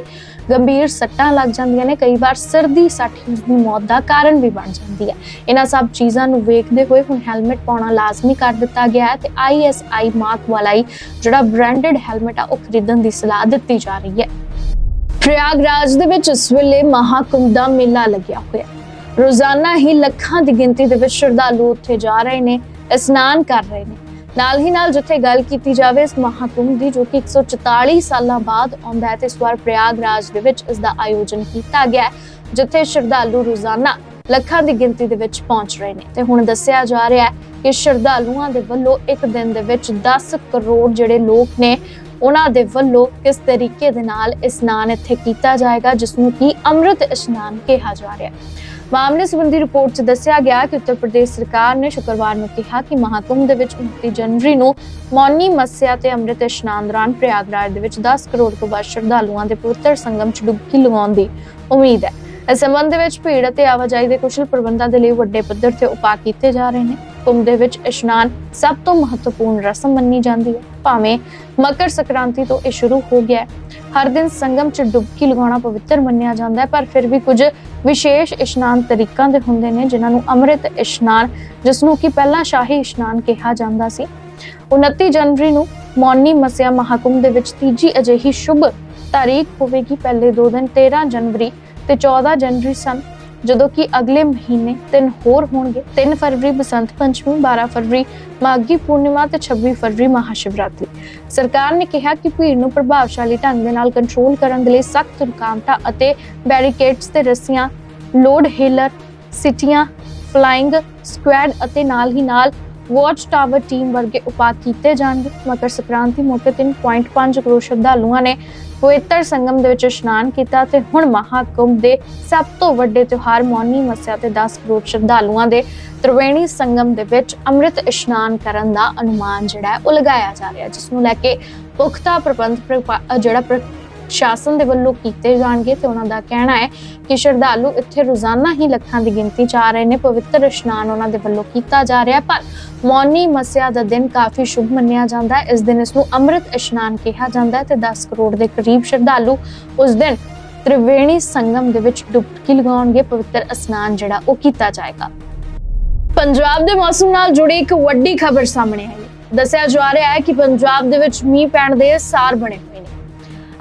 ਗੰਭੀਰ ਸੱਟਾਂ ਲੱਗ ਜਾਂਦੀਆਂ ਨੇ, ਕਈ ਵਾਰ ਸਿਰ ਦੀ ਸੱਟ ਹੀ ਉਸਦੀ ਮੌਤ ਦਾ ਕਾਰਨ ਵੀ ਬਣ ਜਾਂਦੀ ਹੈ। ਇਹਨਾਂ ਸਭ ਚੀਜ਼ਾਂ ਨੂੰ ਵੇਖਦੇ ਹੋਏ ਹੁਣ ਹੈਲਮਟ ਪਾਉਣਾ ਲਾਜ਼ਮੀ ਕਰ ਦਿੱਤਾ ਗਿਆ ਹੈ ਤੇ ISI ਮਾਰਕ ਵਾਲਾ ਹੀ ਜਿਹੜਾ ਬ੍ਰਾਂਡਡ ਹੈਲਮਟ ਆ, ਉਹ ਖਰੀਦਣ ਦੀ ਸਲਾਹ ਦਿੱਤੀ ਜਾ ਰਹੀ ਹੈ। ਪ੍ਰਯਾਗਰਾਜ ਦੇ ਵਿੱਚ ਇਸ ਵੇਲੇ ਮਹਾਕੁੰਭ ਦਾ ਮੇਲਾ ਲੱਗਿਆ ਹੋਇਆ ਰੋਜ਼ਾਨਾ ਹੀ ਲੱਖਾਂ ਦੀ ਗਿਣਤੀ ਦੇ ਵਿੱਚ ਸ਼ਰਧਾਲੂ ਉੱਥੇ ਜਾ ਰਹੇ ਨੇ, ਇਸ਼ਨਾਨ ਕਰ ਰਹੇ ਨੇ। ਨਾਲ ਹੀ ਨਾਲ ਜਿੱਥੇ ਗੱਲ ਕੀਤੀ ਜਾਵੇ ਇਸ ਮਹਾਕੁੰਭ ਦੀ, ਜੋ ਕਿ 144 ਸਾਲਾਂ ਬਾਅਦ ਆਉਂਦਾ ਹੈ, ਤੇ ਇਸ ਵਾਰ ਪ੍ਰਯਾਗਰਾਜ ਦੇ ਵਿੱਚ ਇਸ ਦਾ ਆਯੋਜਨ ਕੀਤਾ ਗਿਆ ਹੈ, ਜਿੱਥੇ ਸ਼ਰਧਾਲੂ ਰੋਜ਼ਾਨਾ ਲੱਖਾਂ ਦੀ ਗਿਣਤੀ ਦੇ ਵਿੱਚ ਪਹੁੰਚ ਰਹੇ ਨੇ। ਤੇ ਹੁਣ ਦੱਸਿਆ ਜਾ ਰਿਹਾ ਹੈ ਕਿ ਸ਼ਰਧਾਲੂਆਂ ਦੇ ਵੱਲੋਂ ਇੱਕ ਦਿਨ ਦੇ ਵਿੱਚ 10 ਕਰੋੜ ਜਿਹੜੇ ਲੋਕ ਨੇ, ਉਹਨਾਂ ਦੇ ਵੱਲੋਂ ਕਿਸ ਤਰੀਕੇ ਦੇ ਨਾਲ ਇਸ਼ਨਾਨ ਇੱਥੇ ਕੀਤਾ ਜਾਏਗਾ, ਜਿਸ ਨੂੰ ਕਿ ਅੰਮ੍ਰਿਤ ਇਸ਼ਨਾਨ ਕਿਹਾ ਜਾ ਰਿਹਾ ਹੈ। ਮਾਮਲੇ ਸੰਬੰਧੀ ਰਿਪੋਰਟ 'ਚ ਦੱਸਿਆ ਗਿਆ ਕਿ ਉੱਤਰ ਪ੍ਰਦੇਸ਼ ਸਰਕਾਰ ਨੇ ਸ਼ੁੱਕਰਵਾਰ ਨੂੰ ਕਿਹਾ ਕਿ ਮਹਾਕੁੰਭ ਦੇ ਵਿੱਚ 29 ਜਨਵਰੀ ਨੂੰ ਮੌਨੀ ਮੱਸਿਆ ਤੇ ਅੰਮ੍ਰਿਤ ਇਸ਼ਨਾਨ ਦੌਰਾਨ ਪ੍ਰਯਾਗਰਾਜ ਦੇ ਵਿੱਚ 10 ਕਰੋੜ ਤੋਂ ਵੱਧ ਸ਼ਰਧਾਲੂਆਂ ਦੇ ਪਵਿੱਤਰ ਸੰਗਮ 'ਚ ਡੁਬਕੀ ਲਗਾਉਣ ਦੀ ਉਮੀਦ ਹੈ। ਇਸ ਸੰਬੰਧ ਵਿੱਚ ਭੀੜ ਅਤੇ ਆਵਾਜਾਈ ਦੇ ਕੁਸ਼ਲ ਪ੍ਰਬੰਧਾਂ ਦੇ ਲਈ ਵੱਡੇ ਪੱਧਰ ਤੇ ਉਪਾਅ ਕੀਤੇ ਜਾ ਰਹੇ ਨੇ। ਕੁੰਭ ਦੇ ਵਿੱਚ ਇਸ਼ਨਾਨ ਸਭ ਤੋਂ ਮਹੱਤਵਪੂਰਨ ਰਸਮ ਮੰਨੀ ਜਾਂਦੀ ਹੈ। ਭਾਵੇਂ ਮਕਰ ਸੰਕ੍ਰਾਂਤੀ ਤੋਂ ਇਹ ਸ਼ੁਰੂ ਹੋ ਗਿਆ ਹਰ ਦਿਨ ਸੰਗਮ 'ਚ ਡੁਬਕੀ ਲਗਾਉਣਾ ਪਵਿੱਤਰ ਮੰਨਿਆ ਜਾਂਦਾ ਹੈ, ਪਰ ਫਿਰ ਵੀ ਕੁਝ ਵਿਸ਼ੇਸ਼ ਇਸ਼ਨਾਨ ਤਰੀਕਾਂ ਦੇ ਹੁੰਦੇ ਨੇ, ਜਿਨ੍ਹਾਂ ਨੂੰ ਅੰਮ੍ਰਿਤ ਇਸ਼ਨਾਨ, ਜਿਸ ਨੂੰ ਕਿ ਪਹਿਲਾਂ ਸ਼ਾਹੀ ਇਸ਼ਨਾਨ ਕਿਹਾ ਜਾਂਦਾ ਸੀ। 29 ਜਨਵਰੀ ਨੂੰ ਮੌਨੀ ਮਸਿਆ ਮਹਾਕੁੰਭ ਦੇ ਵਿੱਚ ਤੀਜੀ ਅਜਿਹੀ ਸ਼ੁਭ ਤਾਰੀਖ ਹੋਵੇਗੀ। ਪਹਿਲੇ ਦੋ ਦਿਨ 13 ਜਨਵਰੀ ਤੇ 14 ਜਨਵਰੀ ਸਨ, ਜਦੋਂ ਕਿ ਅਗਲੇ ਮਹੀਨੇ ਤਿੰਨ ਹੋਰ ਹੋਣਗੇ 3 ਫਰਵਰੀ ਬਸੰਤ ਪੰਚਮੀ 12 ਫਰਵਰੀ ਮਾਘੀ ਪੂਰਨਿਮਾ ਤੇ 26 ਫਰਵਰੀ ਮਹਾਸ਼ਿਵਰਾਤਰੀ। ਸਰਕਾਰ ਨੇ ਕਿਹਾ ਕਿ ਭੀੜ ਨੂੰ ਪ੍ਰਭਾਵਸ਼ਾਲੀ ਢੰਗ ਦੇ ਨਾਲ ਕੰਟਰੋਲ ਕਰਨ ਦੇ ਲਈ ਸਖਤ ਰੁਕਾਵਟਾਂ ਅਤੇ ਬੈਰੀਕੇਡਸ ਤੇ ਰੱਸੀਆਂ ਲੋਡ ਹੇਲਰ ਸਿਟੀਆਂ ਫਲਾਈਂਗ ਸਕੁਐਡ ਅਤੇ ਨਾਲ ਹੀ ਨਾਲ ਵਾਚ ਟਾਵਰ ਟੀਮ ਵਰਗੇ ਉਪਾਅ ਕੀਤੇ ਜਾਣਗੇ। ਮਕਰ ਸੰਕ੍ਰਾਂਤੀ ਮੌਕੇ 3.5 ਕਰੋੜ ਸ਼ਰਧਾਲੂਆਂ ਨੇ ਪਵਿੱਤਰ ਸੰਗਮ ਦੇ ਵਿੱਚ ਇਸ਼ਨਾਨ ਕੀਤਾ ਤੇ ਹੁਣ ਮਹਾਕੁੰਭ ਦੇ ਸਭ ਤੋਂ ਵੱਡੇ ਤਿਉਹਾਰ ਮੌਨੀ ਮੱਸਿਆ ਤੇ 10 ਕਰੋੜ ਸ਼ਰਧਾਲੂਆਂ ਦੇ ਤ੍ਰਿਵੇਣੀ ਸੰਗਮ ਦੇ ਵਿੱਚ ਅੰਮ੍ਰਿਤ ਇਸ਼ਨਾਨ ਕਰਨ ਦਾ ਅਨੁਮਾਨ ਜਿਹੜਾ ਹੈ ਉਹ ਲਗਾਇਆ ਜਾ ਰਿਹਾ ਹੈ, ਜਿਸ ਨੂੰ ਲੈ ਕੇ ਪੁਖਤਾ ਪ੍ਰਬੰਧ ਜਿਹੜਾ ਸ਼ਾਸਨ ਦੇ ਵੱਲੋਂ ਕੀਤੇ ਜਾਣਗੇ ਤੇ ਉਹਨਾਂ ਦਾ ਕਹਿਣਾ ਹੈ ਕਿ ਸ਼ਰਧਾਲੂ ਇੱਥੇ ਰੋਜ਼ਾਨਾ ਹੀ ਲੱਖਾਂ ਦੀ ਗਿਣਤੀ 'ਚ ਆ ਰਹੇ ਨੇ, ਪਵਿੱਤਰ ਇਸ਼ਨਾਨ ਉਹਨਾਂ ਦੇ ਵੱਲੋਂ ਕੀਤਾ ਜਾ ਰਿਹਾ ਪਰ ਮੌਨੀ ਮਸਿਆ ਦਾ ਦਿਨ ਕਾਫੀ ਸ਼ੁਭ ਮੰਨਿਆ ਜਾਂਦਾ ਹੈ। ਇਸ ਦਿਨ ਇਸ ਨੂੰ ਅੰਮ੍ਰਿਤ ਇਸ਼ਨਾਨ ਕਿਹਾ ਜਾਂਦਾ ਹੈ ਤੇ 10 ਕਰੋੜ ਦੇ ਕਰੀਬ ਸ਼ਰਧਾਲੂ ਉਸ ਦਿਨ ਤ੍ਰਿਵੇਣੀ ਸੰਗਮ ਦੇ ਵਿੱਚ ਡੁਬਕੀ ਲਗਾਉਣਗੇ, ਪਵਿੱਤਰ ਇਸ਼ਨਾਨ ਜਿਹੜਾ ਉਹ ਕੀਤਾ ਜਾਏਗਾ। ਪੰਜਾਬ ਦੇ ਮੌਸਮ ਨਾਲ ਜੁੜੀ ਇੱਕ ਵੱਡੀ ਖਬਰ ਸਾਹਮਣੇ ਆਈ ਦੱਸਿਆ ਜਾ ਰਿਹਾ ਹੈ ਕਿ ਪੰਜਾਬ ਦੇ ਵਿੱਚ ਮੀਂਹ ਪੈਣ ਦੇ ਸਾਰ ਬਣੇ ਹੋਏ ਨੇ।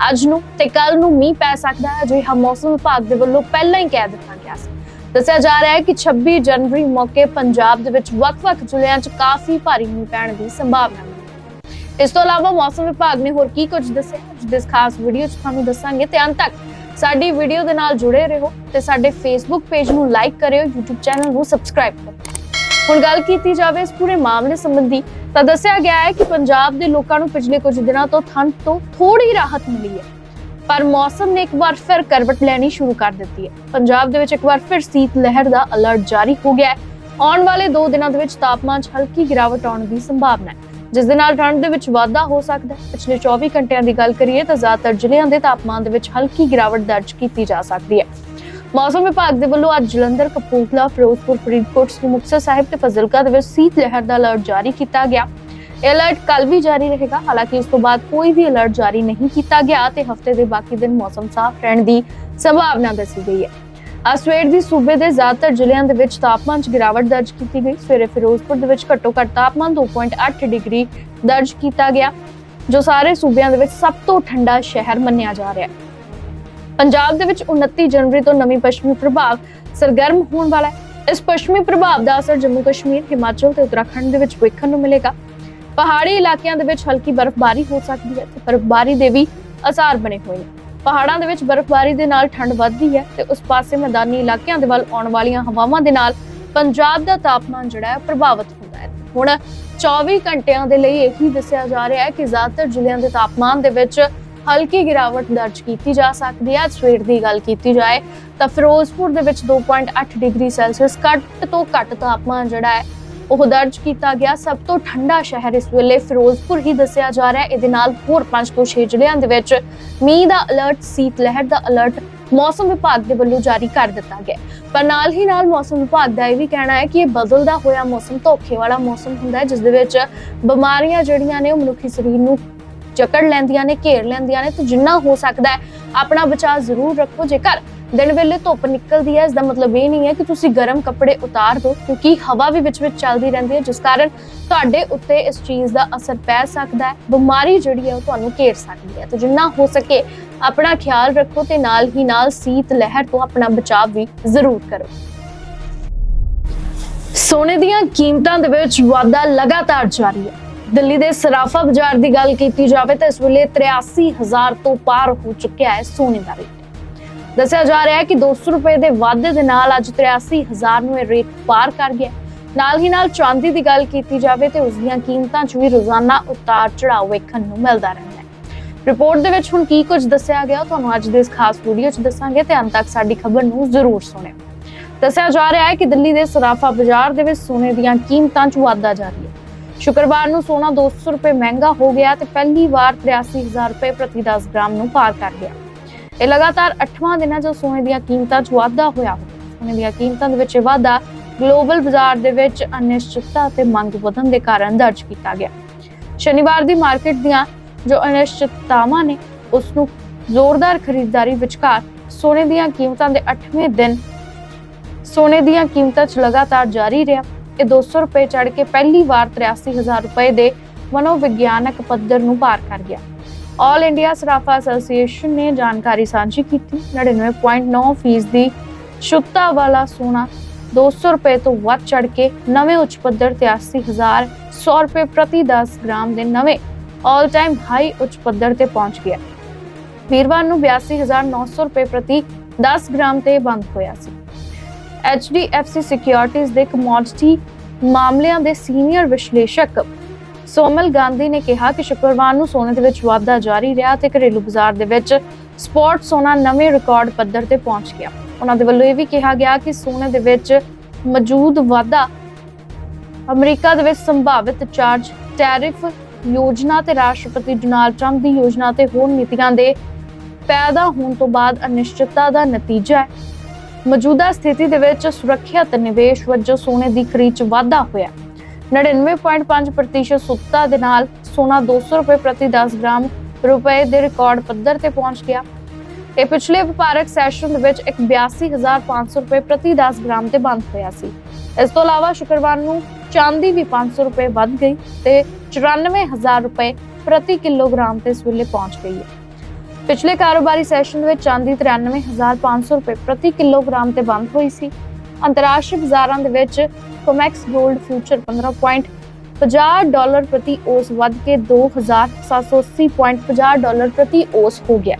ਅੱਜ ਨੂੰ ਤੇ ਕੱਲ ਨੂੰ ਮੀਂਹ ਪੈ ਸਕਦਾ ਹੈ, ਅਜਿਹਾ ਮੌਸਮ ਵਿਭਾਗ ਦੇ ਵੱਲੋਂ ਪਹਿਲਾਂ ਹੀ ਕਹਿ ਦਿੱਤਾ ਗਿਆ ਸੀ। ਦੱਸਿਆ ਜਾ ਰਿਹਾ ਹੈ ਕਿ 26 ਜਨਵਰੀ ਮੌਕੇ ਪੰਜਾਬ ਦੇ ਵਿੱਚ ਵੱਖ-ਵੱਖ ਜ਼ਿਲ੍ਹਿਆਂ 'ਚ ਕਾਫੀ ਭਾਰੀ ਮੀਂਹ ਪੈਣ ਦੀ ਸੰਭਾਵਨਾ ਹੈ। ਇਸ ਤੋਂ ਇਲਾਵਾ ਮੌਸਮ ਵਿਭਾਗ ਨੇ ਹੋਰ ਕੀ ਕੁਝ ਦੱਸਿਆ ਅੱਜ ਦੇ ਇਸ ਖਾਸ ਵੀਡੀਓ 'ਚ ਤੁਹਾਨੂੰ ਦੱਸਾਂਗੇ। ਤੇ ਅੰਤ ਤੱਕ ਸਾਡੀ ਵੀਡੀਓ ਦੇ ਨਾਲ ਜੁੜੇ ਰਹੋ ਤੇ ਸਾਡੇ ਫੇਸਬੁੱਕ ਪੇਜ ਨੂੰ ਲਾਈਕ ਕਰਿਓ, YouTube ਚੈਨਲ ਨੂੰ ਸਬਸਕ੍ਰਾਈਬ ਕਰੋ ਹੁਣ ਗੱਲ ਕੀਤੀ ਜਾਵੇ ਇਸ ਪੂਰੇ ਮਾਮਲੇ ਸੰਬੰਧੀ ਤਾਂ ਦੱਸਿਆ ਗਿਆ ਹੈ ਕਿ ਪੰਜਾਬ ਦੇ ਲੋਕਾਂ ਨੂੰ ਪਿਛਲੇ ਕੁਝ ਦਿਨਾਂ ਤੋਂ ਠੰਡ ਤੋਂ ਥੋੜੀ ਰਾਹਤ ਮਿਲੀ ਹੈ। ਪਰ ਮੌਸਮ ਨੇ ਇੱਕ ਵਾਰ ਫਿਰ ਕਰਵਟ ਲੈਣੀ ਸ਼ੁਰੂ ਕਰ ਦਿੱਤੀ ਹੈ। ਪੰਜਾਬ ਦੇ ਵਿੱਚ ਇੱਕ ਵਾਰ ਫਿਰ ਸੀਤ ਲਹਿਰ ਦਾ ਅਲਰਟ ਜਾਰੀ ਹੋ ਗਿਆ ਹੈ। ਆਉਣ ਵਾਲੇ 2 ਦਿਨਾਂ ਦੇ ਵਿੱਚ ਤਾਪਮਾਨ 'ਚ ਹਲਕੀ ਗਿਰਾਵਟ ਆਉਣ ਦੀ ਸੰਭਾਵਨਾ ਹੈ। ਜਿਸ ਦੇ ਨਾਲ ਠੰਡ ਦੇ ਵਿੱਚ ਵਾਧਾ ਹੋ ਸਕਦਾ ਹੈ। ਪਿਛਲੇ 24 ਘੰਟਿਆਂ ਦੀ ਗੱਲ ਕਰੀਏ ਤਾਂ ਜ਼ਿਆਦਾਤਰ ਜ਼ਿਲ੍ਹਿਆਂ ਦੇ ਤਾਪਮਾਨ ਦੇ ਵਿੱਚ ਹਲਕੀ ਗਿਰਾਵਟ ਦਰਜ ਕੀਤੀ ਜਾ ਸਕਦੀ ਹੈ। ਮੌਸਮ ਵਿਭਾਗ ਦੇ ਵੱਲੋਂ ਅੱਜ ਜਲੰਧਰ, ਕਪੂਰਥਲਾ, ਫਿਰੋਜ਼ਪੁਰ, ਫਰੀਦਕੋਟ, ਸ੍ਰੀ ਮੁਕਤਸਰ ਸਾਹਿਬ ਤੇ ਫਜ਼ਿਲਕਾ ਦੇ ਵਿੱਚ ਸੀਤ ਲਹਿਰ ਦਾ ਅਲਰਟ ਜਾਰੀ ਕੀਤਾ ਗਿਆ। ਅਲਰਟ ਕੱਲ ਵੀ ਜਾਰੀ ਰਹੇਗਾ ਹਾਲਾਂਕਿ ਉਸ ਤੋਂ ਬਾਅਦ ਕੋਈ ਵੀ ਅਲਰਟ ਜਾਰੀ ਨਹੀਂ ਕੀਤਾ ਗਿਆ ਤੇ ਹਫ਼ਤੇ ਦੇ ਬਾਕੀ ਦਿਨ ਮੌਸਮ ਸਾਫ਼ ਰਹਿਣ ਦੀ ਸੰਭਾਵਨਾ ਦੱਸੀ ਗਈ ਹੈ। ਅੱਜ ਸਵੇਰ ਦੀ ਸੂਬੇ ਦੇ ਜ਼ਿਆਦਾਤਰ ਜ਼ਿਲ੍ਹਿਆਂ ਦੇ ਵਿੱਚ ਤਾਪਮਾਨ 'ਚ ਗਿਰਾਵਟ ਦਰਜ ਕੀਤੀ ਗਈ ਸਵੇਰੇ ਫਿਰੋਜ਼ਪੁਰ ਦੇ ਵਿੱਚ ਘੱਟੋ ਘੱਟ ਤਾਪਮਾਨ 2.8 ਡਿਗਰੀ ਦਰਜ ਕੀਤਾ ਗਿਆ ਜੋ ਸਾਰੇ ਸੂਬਿਆਂ ਦੇ ਵਿੱਚ ਸਭ ਤੋਂ ਠੰਡਾ ਸ਼ਹਿਰ ਮੰਨਿਆ ਜਾ ਰਿਹਾ ਹੈ ਪੰਜਾਬ ਦੇ ਵਿੱਚ 29 ਜਨਵਰੀ ਤੋਂ ਨਵੀਂ ਪੱਛਮੀ ਪ੍ਰਭਾਵ ਸਰਗਰਮ ਹੋਣ ਵਾਲਾ ਹੈ। ਇਸ ਪੱਛਮੀ ਪ੍ਰਭਾਵ ਦਾ ਅਸਰ ਜੰਮੂ ਕਸ਼ਮੀਰ, ਹਿਮਾਚਲ ਤੇ ਉੱਤਰਾਖੰਡ ਦੇ ਵਿੱਚ ਵੇਖਣ ਨੂੰ ਮਿਲੇਗਾ। ਪਹਾੜੀ ਇਲਾਕਿਆਂ ਦੇ ਵਿੱਚ ਹਲਕੀ ਬਰਫ਼ਬਾਰੀ ਹੋ ਸਕਦੀ ਹੈ ਤੇ ਬਰਫ਼ਬਾਰੀ ਦੇ ਵੀ ਅਸਾਰ ਬਣੇ ਹੋਏ ਨੇ। ਪਹਾੜਾਂ ਦੇ ਵਿੱਚ ਬਰਫ਼ਬਾਰੀ ਦੇ ਨਾਲ ਠੰਡ ਵੱਧਦੀ ਹੈ ਤੇ ਉਸ ਪਾਸੇ ਮੈਦਾਨੀ ਇਲਾਕਿਆਂ ਦੇ ਵੱਲ ਆਉਣ ਵਾਲੀਆਂ ਹਵਾਵਾਂ ਦੇ ਨਾਲ ਪੰਜਾਬ ਦਾ ਤਾਪਮਾਨ ਜਿਹੜਾ ਹੈ ਪ੍ਰਭਾਵਿਤ ਹੁੰਦਾ ਹੈ। ਹੁਣ 24 ਘੰਟਿਆਂ ਦੇ ਲਈ ਇਹੀ ਦੱਸਿਆ ਜਾ ਰਿਹਾ ਹੈ ਕਿ ਜ਼ਿਆਦਾਤਰ ਜ਼ਿਲ੍ਹਿਆਂ ਦੇ ਤਾਪਮਾਨ ਦੇ ਵਿੱਚ ਹਲਕੀ ਗਿਰਾਵਟ ਦਰਜ ਕੀਤੀ ਜਾ ਸਕਦੀ ਹੈ। ਸਵੇਰ ਦੀ ਗੱਲ ਕੀਤੀ ਜਾਏ ਤਾਂ ਫਿਰੋਜ਼ਪੁਰ ਦੇ ਵਿੱਚ 2.8 ਡਿਗਰੀ ਸੈਲਸੀਅਸ ਘੱਟ ਤੋਂ ਘੱਟ ਤਾਪਮਾਨ ਜਿਹੜਾ ਹੈ, ਉਹ ਦਰਜ ਕੀਤਾ ਗਿਆ। ਸਭ ਤੋਂ ਠੰਡਾ ਸ਼ਹਿਰ ਇਸ ਵੇਲੇ ਫਿਰੋਜ਼ਪੁਰ ਹੀ ਦੱਸਿਆ ਜਾ ਰਿਹਾ ਹੈ। ਇਹਦੇ ਨਾਲ ਹੋਰ 5 ਤੋਂ 6 ਜ਼ਿਲ੍ਹਿਆਂ ਦੇ ਵਿੱਚ ਮੀਂਹ ਦਾ ਅਲਰਟ ਸੀਤ ਲਹਿਰ ਦਾ ਅਲਰਟ ਮੌਸਮ ਵਿਭਾਗ ਦੇ ਵੱਲੋਂ ਜਾਰੀ ਕਰ ਦਿੱਤਾ ਗਿਆ ਪਰ ਨਾਲ ਹੀ ਨਾਲ ਮੌਸਮ ਵਿਭਾਗ ਦਾ ਇਹ ਵੀ ਕਹਿਣਾ ਹੈ ਕਿ ਇਹ ਬਦਲਦਾ ਹੋਇਆ ਮੌਸਮ ਧੋਖੇ ਵਾਲਾ ਮੌਸਮ ਹੁੰਦਾ ਹੈ, ਜਿਸ ਦੇ ਵਿੱਚ ਬਿਮਾਰੀਆਂ ਜਿਹੜੀਆਂ ਨੇ ਉਹ ਮਨੁੱਖੀ ਸਰੀਰ ਨੂੰ ਜਕੜ ਲੈਂਦੀਆਂ ਨੇ, ਘੇਰ ਲੈਂਦੀਆਂ ਨੇ ਤੇ ਜਿੰਨਾ ਹੋ ਸਕਦਾ ਹੈ, ਆਪਣਾ ਬਚਾਅ ਜ਼ਰੂਰ ਰੱਖੋ। ਜੇਕਰ ਦਿਨ ਵੇਲੇ ਧੁੱਪ ਨਿਕਲਦੀ ਹੈ, ਇਸ ਦਾ ਮਤਲਬ ਇਹ ਨਹੀਂ ਹੈ ਕਿ ਤੁਸੀਂ ਗਰਮ ਕੱਪੜੇ ਉਤਾਰ ਦਿਓ, ਕਿਉਂਕਿ ਹਵਾ ਵੀ ਵਿੱਚ ਵਿੱਚ ਚੱਲਦੀ ਰਹਿੰਦੀ ਹੈ, ਜਿਸ ਕਾਰਨ ਤੁਹਾਡੇ ਉੱਤੇ ਇਸ ਚੀਜ਼ ਦਾ ਅਸਰ ਪੈ ਸਕਦਾ ਹੈ। ਬਿਮਾਰੀ ਜਿਹੜੀ ਹੈ, ਉਹ ਤੁਹਾਨੂੰ ਘੇਰ ਸਕਦੀ ਹੈ। ਤੇ ਜਿੰਨਾ ਹੋ ਸਕੇ ਆਪਣਾ ਖਿਆਲ ਰੱਖੋ ਤੇ ਨਾਲ ਹੀ ਨਾਲ ਸੀਤ ਲਹਿਰ ਤੋਂ ਆਪਣਾ ਬਚਾਅ ਵੀ ਜ਼ਰੂਰ ਕਰੋ। ਸੋਨੇ ਦੀਆਂ ਕੀਮਤਾਂ ਦੇ ਵਿੱਚ ਵਾਧਾ ਲਗਾਤਾਰ ਜਾਰੀ ਹੈ। ਦਿੱਲੀ ਦੇ ਸਰਾਫਾ ਬਾਜ਼ਾਰ ਦੀ ਗੱਲ ਕੀਤੀ ਜਾਵੇ ਤਾਂ ਇਸ ਵੇਲੇ 83000 ਤੋਂ ਪਾਰ ਹੋ ਚੁੱਕਿਆ ਹੈ ਸੋਨੇ ਦਾ ਰੇਟ। ਦੱਸਿਆ ਜਾ ਰਿਹਾ ਹੈ ਕਿ 200 ਰੁਪਏ ਦੇ ਵਾਧੇ ਦੇ ਨਾਲ ਅੱਜ 83000 ਨੂੰ ਇਹ ਰੇਟ ਪਾਰ ਕਰ ਗਿਆ ਨਾਲ ਹੀ ਨਾਲ ਚਾਂਦੀ ਦੀ ਗੱਲ ਕੀਤੀ ਜਾਵੇ ਤੇ ਉਸ ਦੀਆਂ ਕੀਮਤਾਂ 'ਚ ਵੀ ਰੋਜ਼ਾਨਾ ਉਤਾਰ ਚੜਾਅ ਵੇਖਣ ਨੂੰ ਮਿਲਦਾ ਰਹਿੰਦਾ ਹੈ। ਰਿਪੋਰਟ ਦੇ ਵਿੱਚ ਹੁਣ ਕੀ ਕੁਝ ਦੱਸਿਆ ਗਿਆ, ਤੁਹਾਨੂੰ ਅੱਜ ਦੇ ਇਸ ਖਾਸ ਵੀਡੀਓ 'ਚ ਦੱਸਾਂਗੇ ਤੇ ਅੰਤ ਤੱਕ ਸਾਡੀ ਖਬਰ ਨੂੰ ਜ਼ਰੂਰ ਸੁਣਿਓ। ਦੱਸਿਆ ਜਾ ਰਿਹਾ ਹੈ ਕਿ ਦਿੱਲੀ ਦੇ ਸਰਾਫਾ ਬਾਜ਼ਾਰ ਦੇ ਵਿੱਚ ਸੋਨੇ ਦੀਆਂ ਕੀਮਤਾਂ 'ਚ ਵਾਧਾ ਜਾਰੀ ਹੈ। ਸ਼ੁੱਕਰਵਾਰ ਨੂੰ ਸੋਨਾ 200 ਰੁਪਏ ਮਹਿੰਗਾ ਹੋ ਗਿਆ ਤੇ ਪਹਿਲੀ ਵਾਰ 83000 ਰੁਪਏ ਪ੍ਰਤੀ 10 ਗ੍ਰਾਮ ਨੂੰ ਪਾਰ ਕਰ ਗਿਆ। ਇਹ ਲਗਾਤਾਰ 8ਵਾਂ ਦਿਨ ਹੈ ਜੋ ਸੋਨੇ ਦੀਆਂ ਕੀਮਤਾਂ 'ਚ ਵਾਧਾ ਹੋਇਆ। ਹੋਇਆ ਸੋਨੇ ਦੀਆਂ ਕੀਮਤਾਂ ਦੇ ਵਿੱਚ ਵਾਧਾ ਗਲੋਬਲ ਬਾਜ਼ਾਰ ਦੇ ਵਿੱਚ ਅਨਿਸ਼ਚਿਤਤਾ ਅਤੇ ਮੰਗ ਵਧਣ ਦੇ ਕਾਰਨ ਦਰਜ ਕੀਤਾ ਗਿਆ। ਸ਼ਨੀਵਾਰ ਦੀ ਮਾਰਕੀਟ ਦੀਆਂ ਜੋ ਅਨਿਸ਼ਚਿਤਤਾਵਾਂ ਨੇ, ਉਸ ਨੂੰ ਜ਼ੋਰਦਾਰ ਖਰੀਦਦਾਰੀ ਵਿਚਕਾਰ ਸੋਨੇ ਦੀਆਂ ਕੀਮਤਾਂ ਦੇ 8ਵੇਂ ਦਿਨ ਸੋਨੇ ਦੀਆਂ ਕੀਮਤਾਂ 'ਚ ਲਗਾਤਾਰ ਜਾਰੀ ਰਿਹਾ। ਇਹ 200 ਰੁਪਏ ਚੜ ਕੇ ਪਹਿਲੀ ਵਾਰ 83000 ਰੁਪਏ ਦੇ ਮਨੋਵਿਗਿਆਨਕ ਪੱਧਰ ਨੂੰ ਪਾਰ ਕਰ ਗਿਆ। ਆਲ ਇੰਡੀਆ ਸਰਾਫਾ ਐਸੋਸੀਏਸ਼ਨ ਨੇ ਜਾਣਕਾਰੀ ਸਾਂਝੀ ਕੀਤੀ। 99.9% ਫੀਸਦੀ ਸ਼ੁੱਧਤਾ ਵਾਲਾ ਸੋਨਾ 200 ਰੁਪਏ ਤੋਂ ਵੱਧ ਚੜ ਕੇ ਨਵੇਂ ਉੱਚ ਪੱਧਰ ਤੇ 80100 ਰੁਪਏ ਪ੍ਰਤੀ 10 ਗ੍ਰਾਮ ਦੇ ਨਵੇਂ ਆਲ ਟਾਈਮ ਹਾਈ ਉੱਚ ਪੱਧਰ ਤੇ ਪਹੁੰਚ ਗਿਆ। ਵੀਰਵਾਰ ਨੂੰ 82900 ਰੁਪਏ ਪ੍ਰਤੀ 10 ਗ੍ਰਾਮ ਤੇ ਬੰਦ ਹੋਇਆ ਸੀ। HDFC ਸਿਕਿਉਰਿਟੀਜ਼ ਦੇ ਕਮੋਡਿਟੀ ਮਾਮਲਿਆਂ ਦੇ ਸੀਨੀਅਰ ਵਿਸ਼ਲੇਸ਼ਕ ਸੋਮਲ ਗਾਂਧੀ ਨੇ ਕਿਹਾ ਕਿ ਸ਼ੁੱਕਰਵਾਰ ਨੂੰ ਸੋਨੇ ਦੇ ਵਿੱਚ ਵਾਧਾ ਜਾਰੀ ਰਿਹਾ ਤੇ ਘਰੇਲੂ ਬਾਜ਼ਾਰ ਦੇ ਵਿੱਚ ਸਪੋਰਟ ਸੋਨਾ ਨਵੇਂ ਰਿਕਾਰਡ ਪੱਧਰ ਤੇ ਪਹੁੰਚ ਗਿਆ। ਉਹਨਾਂ ਦੇ ਵੱਲੋਂ ਇਹ ਵੀ ਕਿਹਾ ਗਿਆ ਕਿ ਸੋਨੇ ਦੇ ਵਿੱਚ ਮੌਜੂਦ ਵਾਧਾ ਅਮਰੀਕਾ ਦੇ ਵਿੱਚ ਸੰਭਾਵਿਤ ਚਾਰਜ ਟੈਰਿਫ ਯੋਜਨਾ ਤੇ ਰਾਸ਼ਟਰਪਤੀ ਡੋਨਾਲਡ ਟਰੰਪ ਦੀ ਯੋਜਨਾ ਤੇ ਹੋਰ ਨੀਤੀਆਂ ਦੇ ਪੈਦਾ ਹੋਣ ਤੋਂ ਬਾਅਦ ਅਨਿਸ਼ਚਿਤਤਾ ਦਾ ਨਤੀਜਾ ਹੈ। ਮੌਜੂਦਾ ਸਥਿਤੀ ਦੇ ਵਿੱਚ ਸੁਰੱਖਿਆ ਸੁਰੱਖਿਅਤ ਨਿਵੇਸ਼ ਵਜੋਂ ਸੋਨੇ ਦੀ ਖਰੀਦ 'ਚ ਵਾਧਾ ਹੋਇਆ। 99.5% ਸੁੱਤਾ ਦੇ ਨਾਲ ਸੋਨਾ 200 ਰੁਪਏ ਪ੍ਰਤੀ 10 ਗ੍ਰਾਮ ਰੁਪਏ ਦੇ ਰਿਕਾਰਡ ਪੱਧਰ ਤੇ ਪਹੁੰਚ ਗਿਆ। ਇਹ ਪਿਛਲੇ ਵਪਾਰਕ ਸੈਸ਼ਨ ਦੇ ਵਿੱਚ ਇੱਕ 82500 ਰੁਪਏ ਪ੍ਰਤੀ 10 ਗ੍ਰਾਮ ਤੇ ਬੰਦ ਹੋਇਆ ਸੀ। ਇਸ ਤੋਂ ਇਲਾਵਾ ਸ਼ੁੱਕਰਵਾਰ ਨੂੰ ਚਾਂਦੀ ਵੀ 500 ਰੁਪਏ ਵੱਧ ਗਈ ਤੇ 94000 ਰੁਪਏ ਪ੍ਰਤੀ ਕਿਲੋਗ੍ਰਾਮ ਤੇ ਇਸ ਵੇਲੇ ਪਹੁੰਚ ਗਈ ਹੈ। ਪਿਛਲੇ ਕਾਰੋਬਾਰੀ ਸੈਸ਼ਨ ਵਿੱਚ ਚਾਂਦੀ 93500 ਰੁਪਏ ਪ੍ਰਤੀ ਕਿਲੋਗ੍ਰਾਮ ਤੇ ਬੰਦ ਹੋਈ ਸੀ। ਅੰਤਰਰਾਸ਼ਟਰੀ ਬਾਜ਼ਾਰਾਂ ਦੇ ਵਿੱਚ ਕੋਮੈਕਸ 골ਡ ਫਿਊਚਰ 15.50 ਡਾਲਰ ਪ੍ਰਤੀ ਔਸ ਵੱਧ ਕੇ 2780.50 ਡਾਲਰ ਪ੍ਰਤੀ ਔਸ ਹੋ ਗਿਆ।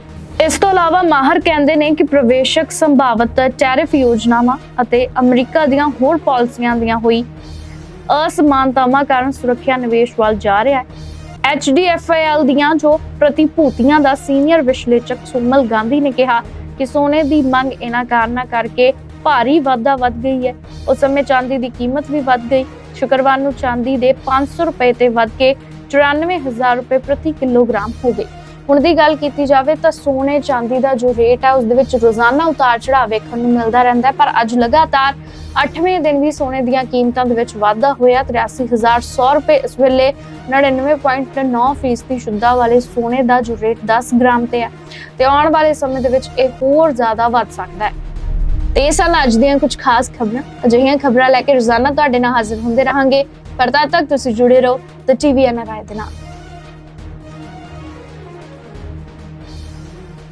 ਇਸ ਤੋਂ ਇਲਾਵਾ ਮਾਹਰ ਕਹਿੰਦੇ ਨੇ ਕਿ ਪ੍ਰਵੇਸ਼ਕ ਸੰਭਾਵਤ ਟੈਰਿਫ ਯੋਜਨਾਵਾਂ ਅਤੇ ਅਮਰੀਕਾ ਦੀਆਂ ਹੋਰ ਪਾਲਿਸੀਆਂ ਦੀਆਂ ਹੋਈ ਅਸਮਾਨਤਾਵਾਂ ਕਾਰਨ ਸੁਰੱਖਿਆ ਨਿਵੇਸ਼ ਵੱਲ ਜਾ ਰਿਹਾ ਹੈ। HDFL ਦੀਆਂ ਜੋ ਪ੍ਰਤੀਭੂਤੀਆਂ ਦਾ ਸੀਨੀਅਰ ਵਿਸ਼ਲੇਸ਼ਕ ਸੁਮਲ ਗਾਂਧੀ ਨੇ ਕਿਹਾ ਕਿ ਸੋਨੇ ਦੀ ਮੰਗ ਇਹਨਾਂ ਕਾਰਨਾਂ ਕਰਕੇ ਭਾਰੀ ਵਾਧਾ ਵੱਧ ਗਈ ਹੈ। ਉਸ ਸਮੇਂ ਚਾਂਦੀ ਦੀ ਕੀਮਤ ਵੀ ਵੱਧ ਗਈ। ਸ਼ੁੱਕਰਵਾਰ ਨੂੰ ਚਾਂਦੀ ਦੇ 500 ਰੁਪਏ ਤੇ ਵੱਧ ਕੇ 94000 ਰੁਪਏ ਪ੍ਰਤੀ ਕਿਲੋਗ੍ਰਾਮ ਹੋ ਗਈ ਹੁਣ ਦੀ ਗੱਲ ਕੀਤੀ ਜਾਵੇ ਤਾਂ ਸੋਨੇ ਚਾਂਦੀ ਦਾ ਜੋ ਰੇਟ ਹੈ, ਉਸ ਦੇ ਵਿੱਚ ਰੋਜ਼ਾਨਾ ਉਤਾਰ ਚੜਾਅ ਵੇਖਣ ਨੂੰ ਮਿਲਦਾ ਰਹਿੰਦਾ ਹੈ, ਪਰ ਅੱਜ ਲਗਾਤਾਰ 8ਵੇਂ ਦਿਨ ਵੀ ਸੋਨੇ ਦੀਆਂ ਕੀਮਤਾਂ ਦੇ ਵਿੱਚ ਵਾਧਾ ਹੋਇਆ 83100 ਰੁਪਏ ਇਸ ਵੇਲੇ 99.9% ਫੀਸਦੀ ਸ਼ੁੱਧਾ ਵਾਲੇ ਸੋਨੇ ਦਾ ਜੋ ਰੇਟ 10 ਗ੍ਰਾਮ ਤੇ ਹੈ। ਤੇ ਆਉਣ ਵਾਲੇ ਸਮੇਂ ਦੇ ਵਿੱਚ ਇਹ ਹੋਰ ਜ਼ਿਆਦਾ ਵੱਧ ਸਕਦਾ ਹੈ। ਤੇ ਇਹ ਸਨ ਅੱਜ ਦੀਆਂ ਕੁਝ ਖਾਸ ਖਬਰਾਂ, ਅਜਿਹੀਆਂ ਖਬਰਾਂ ਲੈ ਕੇ ਰੋਜ਼ਾਨਾ ਤੁਹਾਡੇ ਨਾਲ ਹਾਜ਼ਰ ਹੁੰਦੇ ਰਹਾਂਗੇ। ਪਰ ਤਦ ਤੱਕ ਤੁਸੀਂ ਜੁੜੇ ਰਹੋ ਤੇ ਟੀਵੀ ਐਨਆਰਆਈ ਦੇ ਨਾਲ।